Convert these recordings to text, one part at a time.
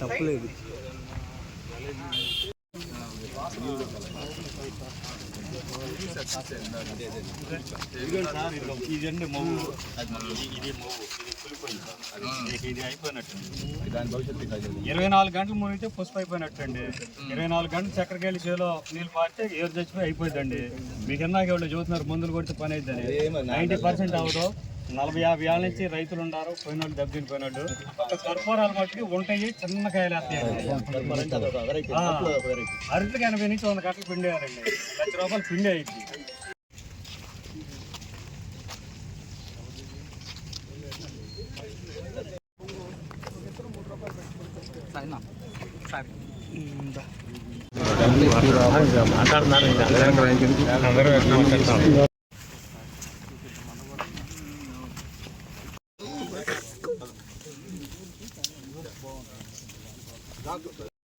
తప్పలేదు. ఇదండి మవ్వు ఇది మవ్వు ఇది కులిపోయింది ఇది అయిపోయినట్టు. దాని భవిష్యత్తు కాదు ఇరవై నాలుగు గంటలు మునిగితే పుష్ప అయిపోయినట్టండి. ఇరవై నాలుగు గంటలు చక్కెరకేళి చేలో నీళ్ళు పారితే ఏరు చచ్చిపోయి అయిపోయిందండి మీకు ఇందాక వాళ్ళు చదువుతున్నారు మందులు కొడితే పని అయిద్దని. నైంటీ పర్సెంట్ అవ్వదు. నలభై యాభై ఏళ్ళ నుంచి రైతులు ఉన్నారు పోయిన వాళ్ళు దెబ్బతిని పోయినాడు ఒక కర్పూరాలు మట్టుకి ఉంటాయి చిన్న కాయలు అరటికి ఎనభై నుంచి వంద కట్టలు పిండేయారండి లక్ష రూపాయలు పిండి అయింది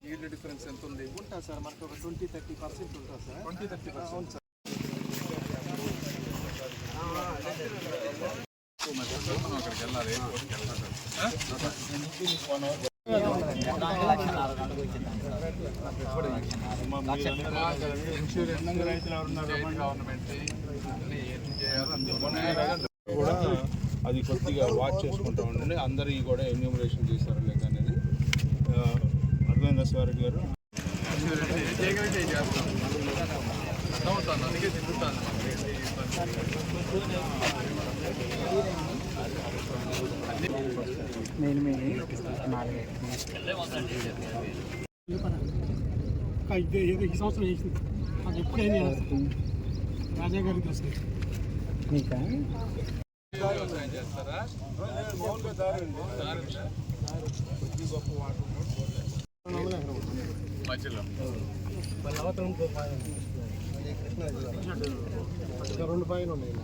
ఈల్డ్ డిఫరెన్స్ ఎంత ఉంది ఉంటా సార్. మనకు ఒక ట్వంటీ థర్టీ పర్సెంట్ ఉంటుంది sir twenty thirty percent sir మనం అక్కడికి వెళ్ళాలి కూడా అది కొద్దిగా వాచ్ చేసుకుంటా ఉండండి. అందరికీ కూడా ఎన్యూమరేషన్ చేశారు లేక అనేది ఆ, అర్థమైందా గారు. అందుకే తిరుగుతాను ఇది ఏదో ఈ సంవత్సరం చేసింది. అది ఎప్పుడైనా రాజా గారికి వస్తుంది చేస్తారా మామూలుగా దారి ఉంది మధ్యలో రెండు పైన ఉన్నాయి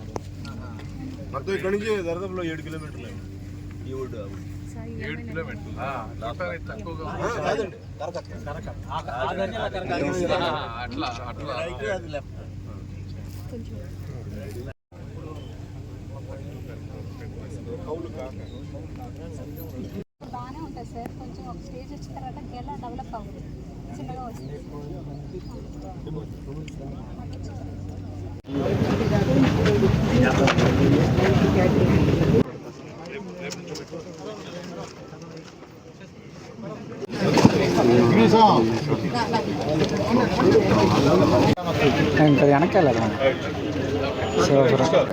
మొత్తం ఇక్కడ నుంచి దరిదాపులో ఏడు కిలోమీటర్లు ఈ ఊడు ఏడు కిలోమీటర్లు తక్కువగా కాదండి ఆ, అట్లా అట్లా బాగానే ఉంటుంది సార్ కొంచెం ఒక స్టేజ్ వచ్చిన తర్వాత గెల డెవలప్ అవ్వదు చిన్నగా వస్తుంది ఇంకా వెనక్కి వెళ్ళాలి మనం శివపురం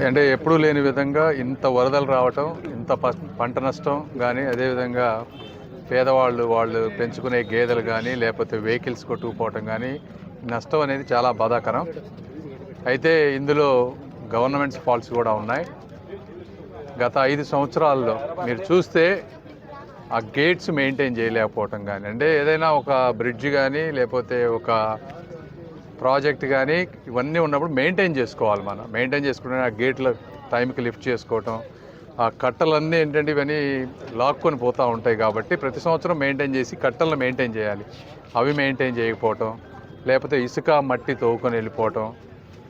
అంటే ఎప్పుడూ లేని విధంగా ఇంత వరదలు రావటం ఇంత పంట నష్టం కానీ అదేవిధంగా పేదవాళ్ళు వాళ్ళు పెంచుకునే గేదెలు కానీ లేకపోతే వెహికల్స్ కొట్టుకుపోవటం కానీ నష్టం అనేది చాలా బాధాకరం. అయితే ఇందులో గవర్నమెంట్స్ ఫాల్ట్స్ కూడా ఉన్నాయి. గత ఐదు సంవత్సరాల్లో మీరు చూస్తే ఆ గేట్స్ మెయింటైన్ చేయలేకపోవటం కానీ అంటే ఏదైనా ఒక బ్రిడ్జ్ కానీ లేకపోతే ఒక ప్రాజెక్ట్ కానీ ఇవన్నీ ఉన్నప్పుడు మెయింటైన్ చేసుకోవాలి మనం. మెయింటైన్ చేసుకుంటే ఆ గేట్ల టైంకి లిఫ్ట్ చేసుకోవటం ఆ కట్టలన్నీ ఏంటంటే ఇవన్నీ లాక్కొని పోతూ ఉంటాయి కాబట్టి ప్రతి సంవత్సరం మెయింటైన్ చేసి కట్టలను మెయింటైన్ చేయాలి. అవి మెయింటైన్ చేయకపోవటం లేకపోతే ఇసుక మట్టి తవ్వుకొని వెళ్ళిపోవటం.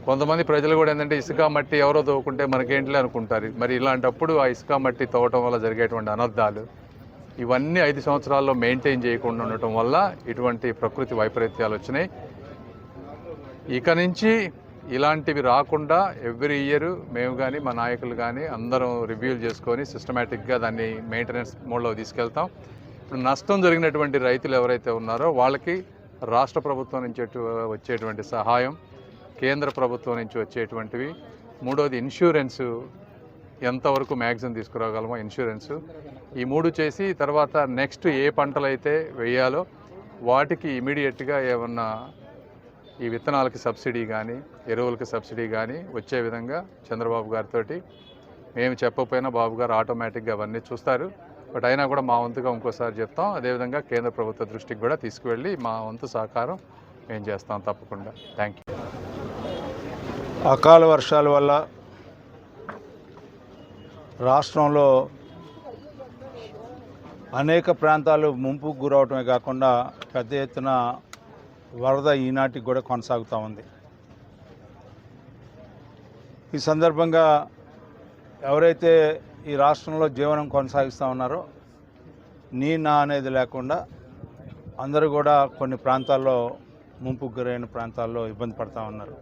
కొంతమంది ప్రజలు కూడా ఏంటంటే ఇసుక మట్టి ఎవరో తవ్వుకుంటే మనకేంటిలే అనుకుంటారు. మరి ఇలాంటప్పుడు ఆ ఇసుక మట్టి తోవటం వల్ల జరిగేటువంటి అనర్థాలు ఇవన్నీ ఐదు సంవత్సరాల్లో మెయింటైన్ చేయకుండా ఉండటం వల్ల ఇటువంటి ప్రకృతి వైపరీత్యాలు వచ్చినాయి. ఇక నుంచి ఇలాంటివి రాకుండా ఎవ్రీ ఇయర్ మేము కానీ మా నాయకులు కానీ అందరం రివ్యూలు చేసుకొని సిస్టమేటిక్గా దాన్ని మెయింటెనెన్స్ మోడ్లో తీసుకెళ్తాం. ఇప్పుడు నష్టం జరిగినటువంటి రైతులు ఎవరైతే ఉన్నారో వాళ్ళకి రాష్ట్ర ప్రభుత్వం నుంచి వచ్చేటువంటి సహాయం కేంద్ర ప్రభుత్వం నుంచి వచ్చేటువంటివి. మూడోది ఇన్సూరెన్సు ఎంతవరకు మ్యాక్సిమం తీసుకురాగలమో ఇన్సూరెన్స్ ఈ మూడు చేసి తర్వాత నెక్స్ట్ ఏ పంటలు అయితే వేయాలో వాటికి ఇమీడియట్గా ఏమన్నా ఈ విత్తనాలకి సబ్సిడీ కానీ ఎరువులకి సబ్సిడీ కానీ వచ్చే విధంగా చంద్రబాబు గారితో మేము చెప్పకపోయినా బాబు గారు ఆటోమేటిక్గా అవన్నీ చూస్తారు. బట్ అయినా కూడా మా వంతుగా ఇంకోసారి చెప్తాం. అదేవిధంగా కేంద్ర ప్రభుత్వ దృష్టికి కూడా తీసుకువెళ్ళి మా వంతు సహకారం మేము చేస్తాం తప్పకుండా. థ్యాంక్ యూ అకాల వర్షాల వల్ల రాష్ట్రంలో అనేక ప్రాంతాలు ముంపుకు గురవటమే కాకుండా పెద్ద ఎత్తున వరద ఈనాటికి కూడా కొనసాగుతూ ఉంది. ఈ సందర్భంగా ఎవరైతే ఈ రాష్ట్రంలో జీవనం కొనసాగిస్తూ ఉన్నారో నీ నా అనేది లేకుండా అందరూ కూడా కొన్ని ప్రాంతాల్లో ముంపుకు గురైన ప్రాంతాల్లో ఇబ్బంది పడుతూ ఉన్నారు.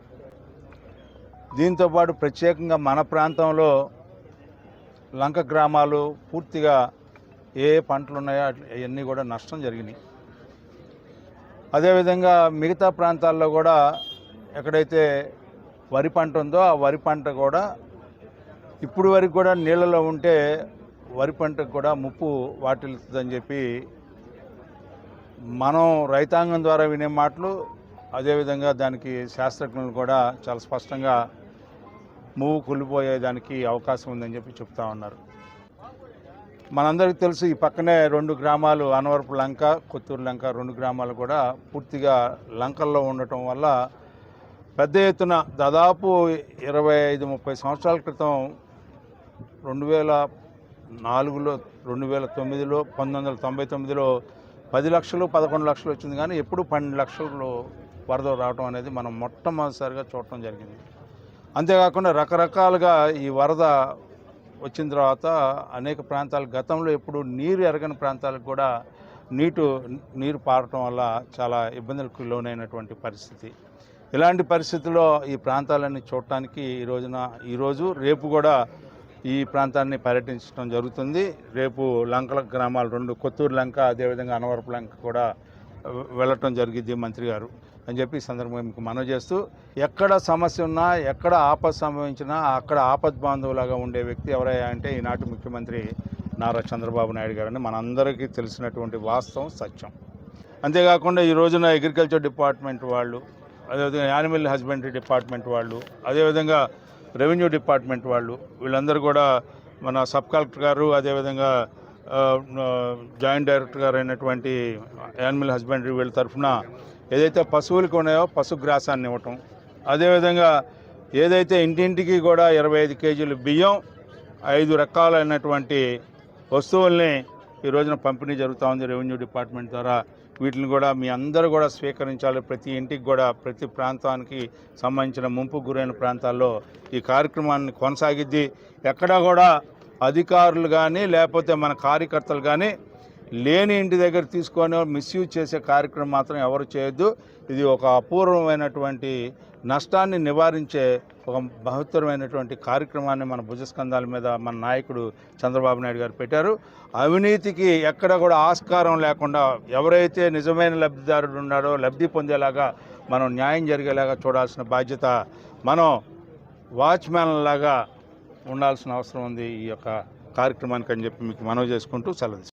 దీంతోపాటు ప్రత్యేకంగా మన ప్రాంతంలో లంక గ్రామాలు పూర్తిగా ఏ ఏ పంటలు ఉన్నాయో అవన్నీ కూడా నష్టం జరిగినాయి. అదేవిధంగా మిగతా ప్రాంతాల్లో కూడా ఎక్కడైతే వరి పంట ఉందో ఆ వరి పంట కూడా ఇప్పుడు వరకు కూడా నీళ్ళలో ఉంటే వరి పంటకు కూడా ముప్పు వాటిల్లుతుందని చెప్పి మనం రైతాంగం ద్వారా వినే మాటలు అదేవిధంగా దానికి శాస్త్రజ్ఞులు కూడా చాలా స్పష్టంగా మూవ్ కూలిపోయేదానికి అవకాశం ఉందని చెప్పి చెప్తా ఉన్నారు. మనందరికీ తెలుసు ఈ పక్కనే రెండు గ్రామాలు అనవరపు లంక కొత్తూరు లంక రెండు గ్రామాలు కూడా పూర్తిగా లంకల్లో ఉండటం వల్ల పెద్ద ఎత్తున దాదాపు ఇరవై ఐదు ముప్పై సంవత్సరాల క్రితం రెండు వేల నాలుగులో రెండు వేల తొమ్మిదిలో పంతొమ్మిది వందల తొంభై తొమ్మిదిలో పది లక్షలు పదకొండు లక్షలు వచ్చింది కానీ ఎప్పుడు పన్నెండు లక్షలు వరద రావడం అనేది మనం మొట్టమొదటిసారిగా చూడటం జరిగింది. అంతేకాకుండా రకరకాలుగా ఈ వరద వచ్చిన తర్వాత అనేక ప్రాంతాలు గతంలో ఎప్పుడు నీరు ఎరగని ప్రాంతాలకు కూడా నీటు నీరు పారటం వల్ల చాలా ఇబ్బందులకు లోనైనటువంటి పరిస్థితి. ఇలాంటి పరిస్థితుల్లో ఈ ప్రాంతాలన్నీ చూడటానికి ఈ రోజున ఈరోజు రేపు కూడా ఈ ప్రాంతాన్ని పర్యటించడం జరుగుతుంది. రేపు లంకల గ్రామాలు రెండు కొత్తూరు లంక అదేవిధంగా అనవరపు లంక కూడా వెళ్ళటం జరిగింది మంత్రి గారు. అని చెప్పి ఈ సందర్భంగా మీకు మనవి చేస్తూ ఎక్కడ సమస్య ఉన్నా ఎక్కడ ఆపద సంభవించినా అక్కడ ఆపద్ బాంధవులాగా ఉండే వ్యక్తి ఎవరయ్యా అంటే ఈనాటి ముఖ్యమంత్రి నారా చంద్రబాబు నాయుడు గారని మనందరికీ తెలిసినటువంటి వాస్తవం సత్యం. అంతేకాకుండా ఈ రోజున అగ్రికల్చర్ డిపార్ట్మెంట్ వాళ్ళు అదేవిధంగా యానిమల్ హస్బెండరీ డిపార్ట్మెంట్ వాళ్ళు అదేవిధంగా రెవెన్యూ డిపార్ట్మెంట్ వాళ్ళు వీళ్ళందరూ కూడా మన సబ్ కలెక్టర్ గారు అదేవిధంగా జాయింట్ డైరెక్టర్ గారు అయినటువంటి యానిమల్ హస్బెండరీ వీళ్ళ తరఫున ఏదైతే పశువులకు ఉన్నాయో పశుగ్రాసాన్ని ఇవ్వటం అదేవిధంగా ఏదైతే ఇంటింటికి కూడా ఇరవై ఐదు కేజీలు బియ్యం ఐదు రకాలైనటువంటి వస్తువుల్ని ఈ రోజున పంపిణీ జరుగుతూ ఉంది రెవెన్యూ డిపార్ట్మెంట్ ద్వారా. వీటిని కూడా మీ అందరూ కూడా స్వీకరించాలి. ప్రతి ఇంటికి కూడా ప్రతి ప్రాంతానికి సంబంధించిన ముంపు గురైన ప్రాంతాల్లో ఈ కార్యక్రమాన్ని కొనసాగిద్ది. ఎక్కడా కూడా అధికారులు కానీ లేకపోతే మన కార్యకర్తలు కానీ లేని ఇంటి దగ్గర తీసుకొని మిస్యూజ్ చేసే కార్యక్రమం మాత్రం ఎవరు చేయొద్దు. ఇది ఒక అపూర్వమైనటువంటి నష్టాన్ని నివారించే ఒక మహత్తరమైనటువంటి కార్యక్రమాన్ని మన భుజస్కంధాల మీద మన నాయకుడు చంద్రబాబు నాయుడు గారు పెట్టారు. అవినీతికి ఎక్కడ కూడా ఆస్కారం లేకుండా ఎవరైతే నిజమైన లబ్ధిదారుడు ఉన్నాడో లబ్ధి పొందేలాగా మనం న్యాయం జరిగేలాగా చూడాల్సిన బాధ్యత మనం వాచ్మ్యాన్ లాగా ఉండాల్సిన అవసరం ఉంది ఈ యొక్క కార్యక్రమానికి అని చెప్పి మీకు మనవి చేసుకుంటూ సెలవు